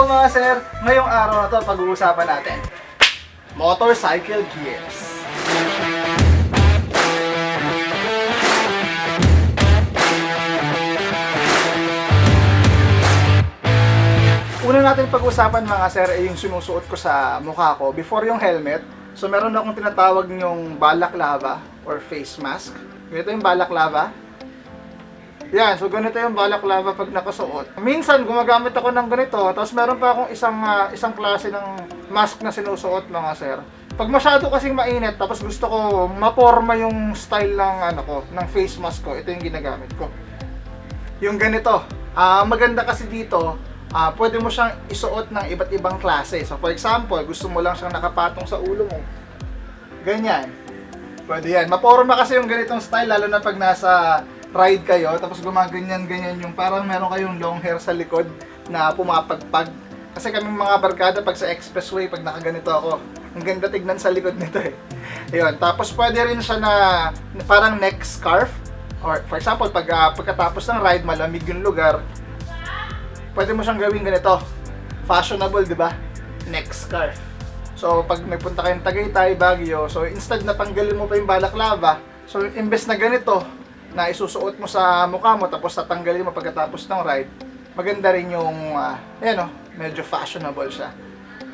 Hello mga sir! Ngayong araw na to pag-uusapan natin motorcycle gears. Una natin pag-usapan mga sir ay yung sinusuot ko sa mukha ko before yung helmet. So meron akong tinatawag yung balaklava or face mask. Ganito yung balaklava. Yan, so ganito yung balaklava pag nakasuot. Minsan gumagamit ako ng ganito, tapos meron pa akong isang ah, isang klase ng mask na sinusuot mga sir. Pag masyado kasing mainit, tapos gusto ko maporma yung style ng ano ko, ng face mask ko, ito yung ginagamit ko. Yung ganito, ah maganda kasi dito, ah pwede mo siyang isuot ng iba't ibang klase. So for example, gusto mo lang siyang nakapatong sa ulo mo. Ganyan. Pwede yan. Maporma kasi yung ganitong style, lalo na pag nasa ride kayo, tapos gumaganyan-ganyan yung parang meron kayong long hair sa likod na pumapagpag. Kasi kami mga barkada pag sa expressway, pag nakaganito ako, ang ganda tignan sa likod nito eh. Ayun, tapos pwede rin siya na, parang neck scarf. Or for example, pag ah, pagkatapos ng ride, malamig yung lugar, pwede mo siyang gawin ganito. Fashionable, di ba? Neck scarf. So, pag nagpunta kayong Tagaytay, Baguio, so instead na tanggalin mo pa yung balaklava, so imbes na ganito, na isusuot mo sa mukha mo, tapos tatanggalin mo pagkatapos ng ride, maganda rin yung, uh, ayan o, medyo fashionable siya.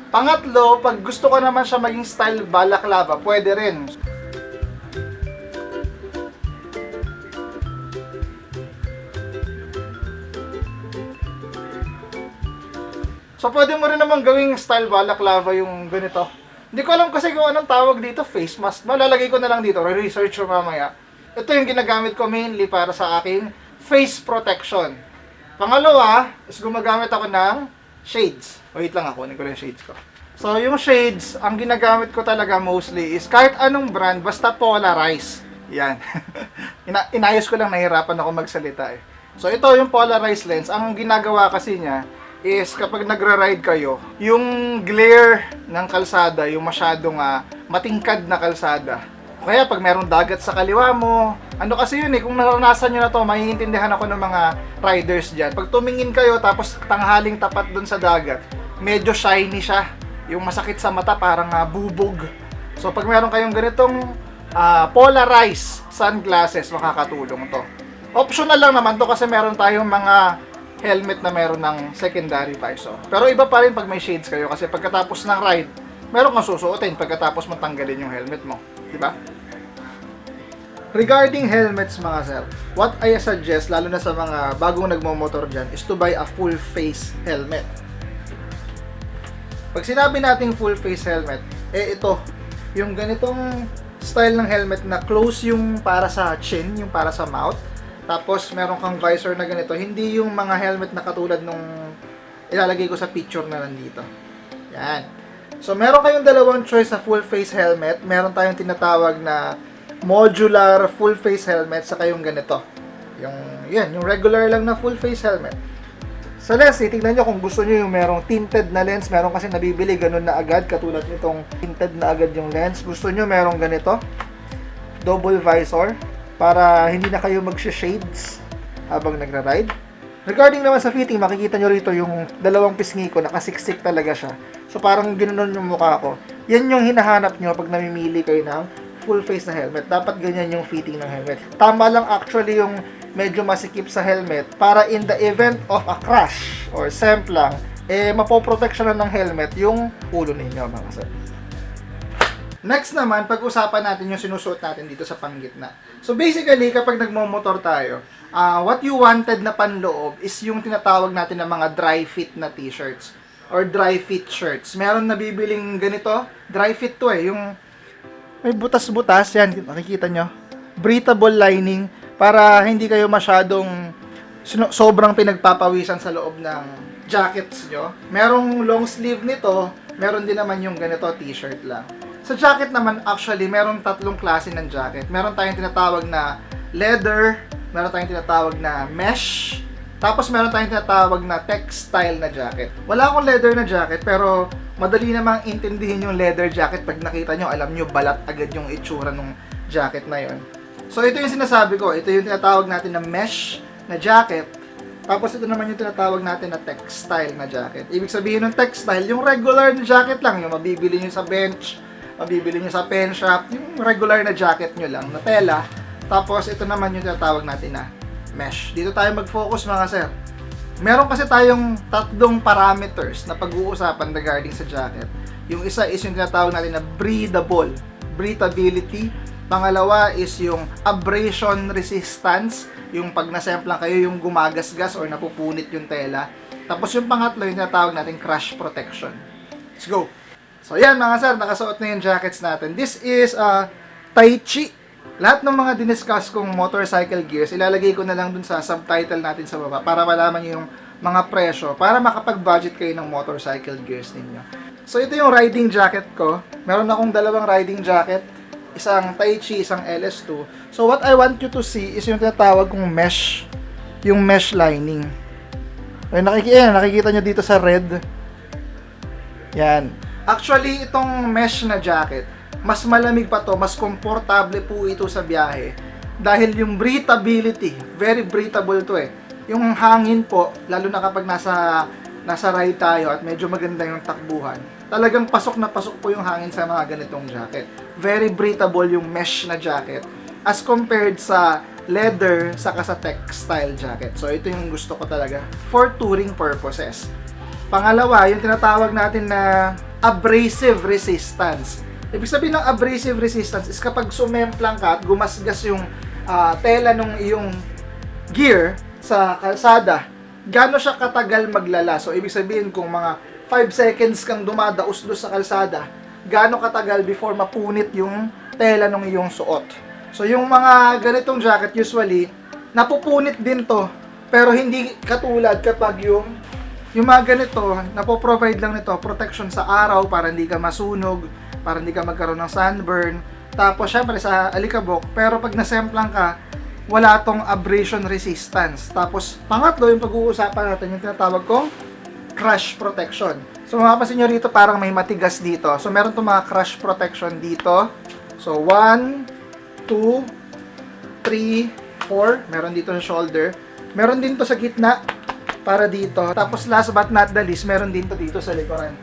Pangatlo, pag gusto ko naman siya maging style balaklava, pwede rin. So pwede mo rin naman gawing style balaklava yung ganito. Hindi ko alam kasi kung anong tawag dito, face mask. Malalagay ko na lang dito, re-research ko mamaya. Ito yung ginagamit ko mainly para sa aking face protection. Pangalawa, is gumagamit ako ng shades. Wait lang ako, kunin ko yung shades ko. So yung shades, ang ginagamit ko talaga mostly is kahit anong brand, basta polarized. Yan. Ina- inayos ko lang, nahirapan ako magsalita eh. So ito yung polarized lens. Ang ginagawa kasi niya, is kapag nagra-ride kayo, yung glare ng kalsada, yung masyadong ah, matingkad na kalsada. Kaya pag merong dagat sa kaliwa mo, ano kasi yun eh, kung naranasan nyo na to, maiintindihan ako ng mga riders dyan. Pag tumingin kayo tapos tanghaling tapat dun sa dagat, medyo shiny siya. Yung masakit sa mata, parang ah, bubog. So pag meron kayong ganitong ah, polarized sunglasses, makakatulong to. Optional lang naman to kasi meron tayong mga helmet na meron ng secondary visor. Pero iba pa rin pag may shades kayo kasi pagkatapos ng ride, meron kang susuotin pagkatapos mo tanggalin yung helmet mo. Di ba? Regarding helmets mga sir, what I suggest, lalo na sa mga bagong nagmo-motor dyan, is to buy a full face helmet. Pag sinabi nating full face helmet, eh ito, yung ganitong style ng helmet na close yung para sa chin, yung para sa mouth, tapos meron kang visor na ganito, hindi yung mga helmet na katulad nung ilalagay ko sa picture na nandito. Yan. So meron kayong dalawang choice sa full face helmet. Meron tayong tinatawag na modular full face helmet sa yung ganito. Yung yan, yung regular lang na full face helmet. Sa lens, titignan nyo kung gusto nyo yung merong tinted na lens. Meron kasi nabibili ganun na agad, katulad nitong tinted na agad yung lens. Gusto nyo merong ganito, double visor, para hindi na kayo magsha-shades habang nagra-ride. Regarding naman sa fitting, makikita nyo rito yung dalawang pisngi ko, nakasiksik talaga siya. So parang ganoon yung mukha ko. Yan yung hinahanap nyo pag namimili kayo ng full face na helmet. Dapat ganyan yung fitting ng helmet. Tama lang actually yung medyo masikip sa helmet para in the event of a crash or semplang, eh mapoproteksyonan ng helmet yung ulo ninyo mga sir. Next naman, pag-usapan natin yung sinusuot natin dito sa panggitna. So basically, kapag nagmo-motor tayo, ah, what you wanted na panloob is yung tinatawag natin ng mga dry fit na t-shirts or dry fit shirts. Meron nabibiling ganito, dry fit to eh, yung may butas-butas, yan, makikita nyo. Breathable lining para hindi kayo masyadong sobrang pinagpapawisan sa loob ng jackets nyo. Merong long sleeve nito, meron din naman yung ganito t-shirt lang. Sa jacket naman, actually, meron tatlong klase ng jacket. Meron tayong tinatawag na leather, meron tayong tinatawag na mesh, tapos meron tayong tinatawag na textile na jacket. Wala akong leather na jacket, pero madali namang intindihin yung leather jacket pag nakita nyo, alam nyo, balat agad yung itsura ng jacket na yon. So ito yung sinasabi ko, ito yung tinatawag natin na mesh na jacket. Tapos ito naman yung tinatawag natin na textile na jacket. Ibig sabihin ng textile, yung regular na jacket lang, yung mabibili nyo sa bench, mabibili nyo sa pen shop, yung regular na jacket nyo lang, na tela. Tapos ito naman yung tinatawag natin na mesh. Dito tayo mag-focus mga sir. Meron kasi tayong tatlong parameters na pag-uusapan regarding sa jacket. Yung isa is yung tinatawag natin na breathable, breathability. Pangalawa is yung abrasion resistance, yung pag nasemplang kayo yung gumagasgas or napupunit yung tela. Tapos yung pangatlo yung tinatawag natin crash protection. Let's go! So yan mga sir, nakasuot na yung jackets natin. This is uh, Tai Chi. Lahat ng mga diniscuss kong motorcycle gears, ilalagay ko na lang dun sa subtitle natin sa baba para malaman nyo yung mga presyo para makapag-budget kayo ng motorcycle gears ninyo. So ito yung riding jacket ko. Meron akong dalawang riding jacket. Isang Tai Chi, isang LS2. So what I want you to see is yung tinatawag kong mesh. Yung mesh lining. Ay, nakikita, nakikita nyo dito sa red. Yan. Actually, itong mesh na jacket, mas malamig pa to, mas komportable po ito sa biyahe. Dahil yung breathability, very breathable to eh. Yung hangin po, lalo na kapag nasa nasa ride tayo at medyo maganda yung takbuhan, talagang pasok na pasok po yung hangin sa mga ganitong jacket. Very breathable yung mesh na jacket as compared sa leather saka sa textile jacket. So ito yung gusto ko talaga for touring purposes. Pangalawa, yung tinatawag natin na abrasive resistance. Ibig sabihin ng abrasive resistance is kapag sumemplang ka at gumasgas yung ah, tela ng iyong gear sa kalsada, gaano siya katagal maglala. So, ibig sabihin kung mga 5 seconds kang dumadaos-dos sa kalsada, gaano katagal before mapunit yung tela ng iyong suot. So, yung mga ganitong jacket usually, napupunit din to, pero hindi katulad kapag yung yung mga ganito, napo-provide lang nito protection sa araw para hindi ka masunog, para hindi ka magkaroon ng sunburn. Tapos syempre sa alikabok, pero pag nasemplang ka, wala tong abrasion resistance. Tapos pangatlo yung pag-uusapan natin yung tinatawag kong crash protection. So mapapansin nyo rito parang may matigas dito. So meron tong mga crash protection dito. So 1, 2, 3, 4. Meron dito sa shoulder. Meron din to sa gitna para dito. Tapos last but not the least, meron din to dito sa likuran.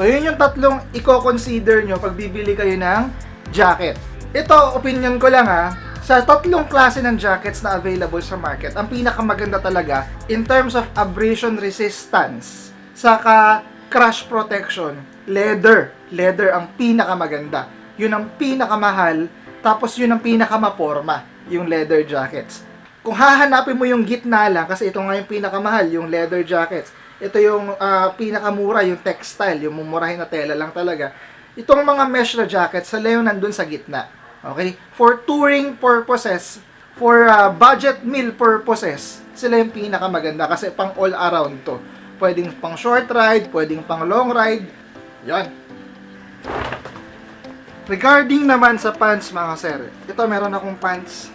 So yun yung tatlong i-consider nyo pag bibili kayo ng jacket. Ito, opinion ko lang ha, sa tatlong klase ng jackets na available sa market, ang pinakamaganda talaga in terms of abrasion resistance, saka crash protection, leather. Leather ang pinakamaganda. Yun ang pinakamahal, tapos yun ang pinakamaporma, yung leather jackets. Kung hahanapin mo yung gitna lang, kasi ito nga yung pinakamahal, yung leather jackets. Ito yung ah, pinakamura, yung textile, yung mumurahin na tela lang talaga. Itong mga mesh na jackets, sila yung nandun sa gitna. Okay? For touring purposes, for ah, budget meal purposes, sila yung pinakamaganda kasi pang all around to. Pwedeng pang short ride, pwedeng pang long ride. Yan. Regarding naman sa pants mga sir, ito meron akong pants.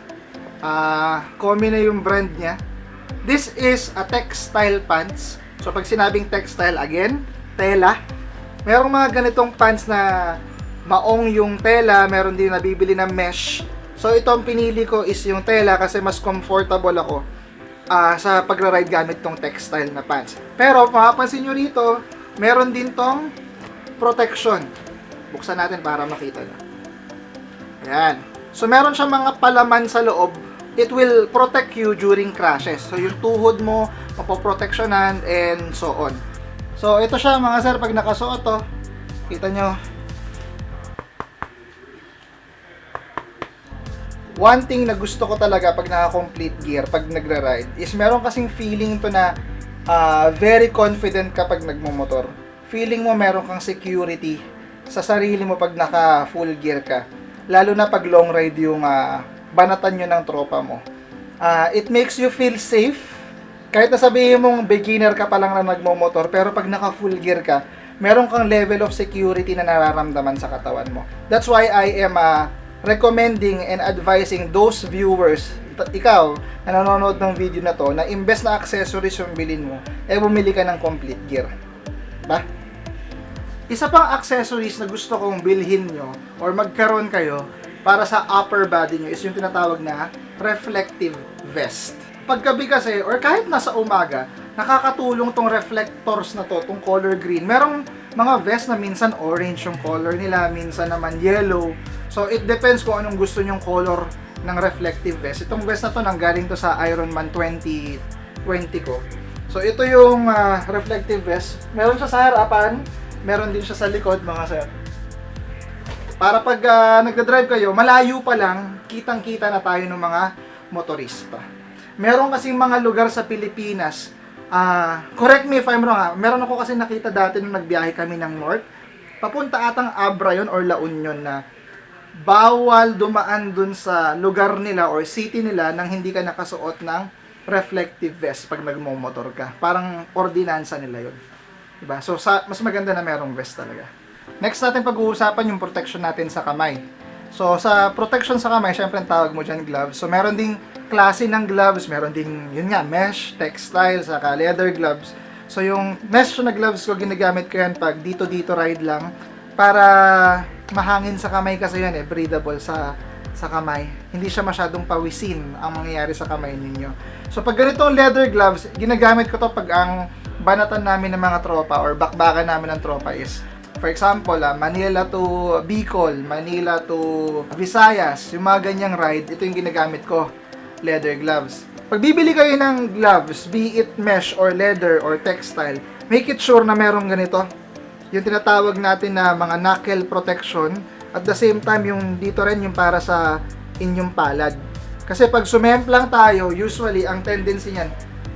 Ah, Komi na yung brand niya. This is a textile pants. So pag sinabing textile again, tela. Merong mga ganitong pants na maong yung tela, meron din nabibili na mesh. So ito ang pinili ko is yung tela kasi mas comfortable ako ah, sa pagra-ride gamit tong textile na pants. Pero mapapansin nyo rito, meron din tong protection. Buksan natin para makita nyo. Ayan. So meron siyang mga palaman sa loob. It will protect you during crashes. So yung tuhod mo, mapoproteksyonan and so on. So ito siya mga sir, pag nakasuot to, kita nyo, one thing na gusto ko talaga pag naka-complete gear, pag nagra-ride, is meron kasing feeling to na ah, very confident kapag nagmumotor. Feeling mo meron kang security sa sarili mo pag naka full gear ka. Lalo na pag long ride yung ah, banatan nyo ng tropa mo. Ah, it makes you feel safe. Kahit na sabihin mong beginner ka pa lang na nagmumotor, pero pag naka full gear ka, meron kang level of security na nararamdaman sa katawan mo. That's why I am ah, recommending and advising those viewers, ikaw na nanonood ng video na to, na imbes na accessories yung bilhin mo, eh bumili ka ng complete gear. Ba? Isa pang accessories na gusto kong bilhin nyo or magkaroon kayo para sa upper body nyo is yung tinatawag na reflective vest. paggabi kasi, or kahit nasa umaga, nakakatulong tong reflectors na to, tong color green. Merong mga vest na minsan orange yung color nila, minsan naman yellow. So, it depends kung anong gusto nyong color ng reflective vest. Itong vest na to, nanggaling to sa Ironman 2020 ko. So, ito yung ah, reflective vest. Meron siya sa harapan, meron din siya sa likod, mga sir. Para pag ah, nagda-drive kayo, malayo pa lang, kitang-kita na tayo ng mga motorista. Meron kasing mga lugar sa Pilipinas, ah, correct me if I'm wrong ha, meron ako kasi nakita dati nung nagbiyahe kami ng North, papunta atang Abra yun or La Union na bawal dumaan dun sa lugar nila or city nila nang hindi ka nakasuot ng reflective vest pag nagmo-motor ka. Parang ordinansa nila yun. Diba? So, sa, mas maganda na merong vest talaga. Next natin pag-uusapan yung protection natin sa kamay. So, sa protection sa kamay, syempre ang tawag mo dyan gloves. So, meron ding klase ng gloves, meron ding, yun nga, mesh, textile, saka leather gloves. So, yung mesh na gloves ko, ginagamit ko yan pag dito-dito ride lang para mahangin sa kamay kasi yan eh, breathable sa sa kamay. Hindi siya masyadong pawisin ang mangyayari sa kamay ninyo. So pag ganitong leather gloves, ginagamit ko to pag ang banatan namin ng mga tropa or bakbakan namin ng tropa is For example, ah, Manila to Bicol, Manila to Visayas, yung mga ganyang ride, ito yung ginagamit ko, leather gloves. Pag bibili kayo ng gloves, be it mesh or leather or textile, make it sure na merong ganito. Yung tinatawag natin na mga knuckle protection, at the same time yung dito rin yung para sa inyong palad. Kasi pag sumemplang tayo, usually ang tendency niyan,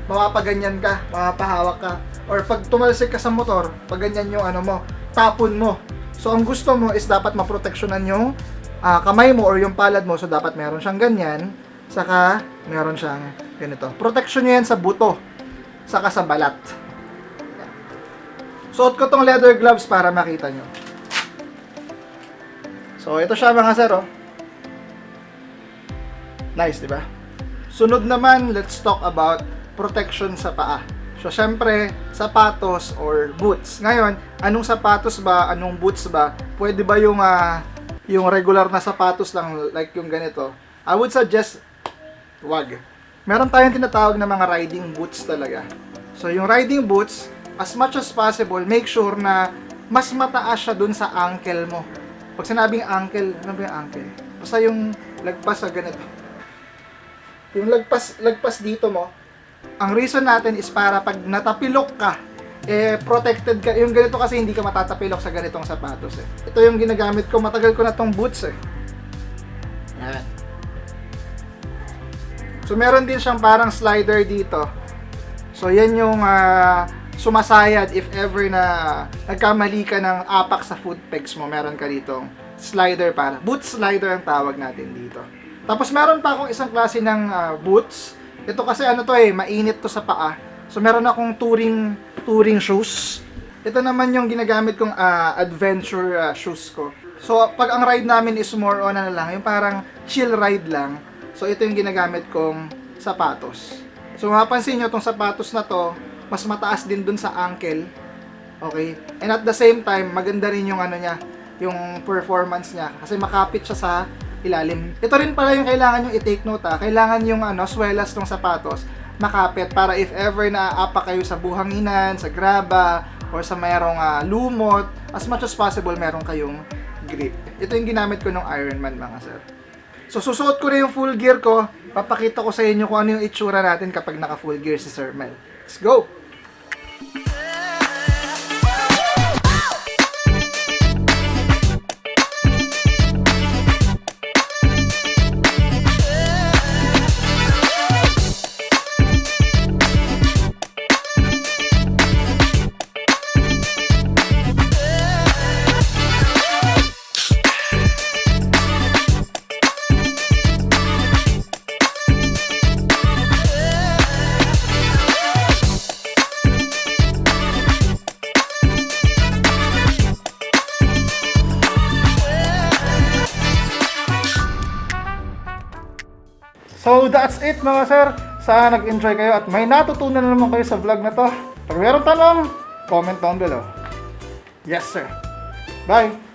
mapapaganyan ka, mapapahawak ka, or pag tumalsik ka sa motor, pag ganyan yung ano mo, tapon mo. So ang gusto mo is dapat maproteksyonan yung ah, kamay mo or yung palad mo, so dapat meron siyang ganyan, saka meron siyang ganito. Protection niya yan sa buto, saka sa balat. Suot ko tong leather gloves para makita nyo. So, ito siya mga sir, oh. Nice, di ba? Sunod naman, let's talk about protection sa paa. So, syempre, sapatos or boots. Ngayon, anong sapatos ba, anong boots ba? Pwede ba yung, ah, yung regular na sapatos lang, like yung ganito? I would suggest, wag. Meron tayong tinatawag na mga riding boots talaga. So, yung riding boots, as much as possible, make sure na mas mataas siya dun sa ankle mo. Pag sinabing ankle, ano ba yung ankle? Basta yung lagpas sa ganito. Yung lagpas, lagpas dito mo, ang reason natin is para pag natapilok ka, eh, protected ka. Yung ganito kasi hindi ka matatapilok sa ganitong sapatos eh. Ito yung ginagamit ko, matagal ko na tong boots eh. Yan. So, meron din siyang parang slider dito. So, yan yung ah, sumasayad if ever na nagkamali ka ng apak sa foot pegs mo, meron ka ditong slider para. Boot slider ang tawag natin dito. Tapos meron pa akong isang klase ng ah, boots. Ito kasi ano to eh, mainit to sa paa. So meron akong touring touring shoes. Ito naman yung ginagamit kong ah, adventure ah, shoes ko. So pag ang ride namin is more on ano lang, yung parang chill ride lang. So ito yung ginagamit kong sapatos. So mapapansin nyo itong sapatos na to, mas mataas din dun sa ankle. Okay? And at the same time, maganda rin yung ano niya, yung performance niya. Kasi makapit siya sa ilalim. Ito rin pala yung kailangan yung i-take note ha. Kailangan yung ano, swelas ng sapatos makapit para if ever na apa kayo sa buhanginan, sa graba, or sa mayroong ah, lumot, as much as possible meron kayong grip. Ito yung ginamit ko ng Ironman mga sir. So susuot ko na yung full gear ko, papakita ko sa inyo kung ano yung itsura natin kapag naka full gear si Sir Mel. Let's go! So that's it mga sir. Sana nag-enjoy kayo at may natutunan na naman kayo sa vlog na to. Pag meron tanong, comment down below. Yes sir. Bye!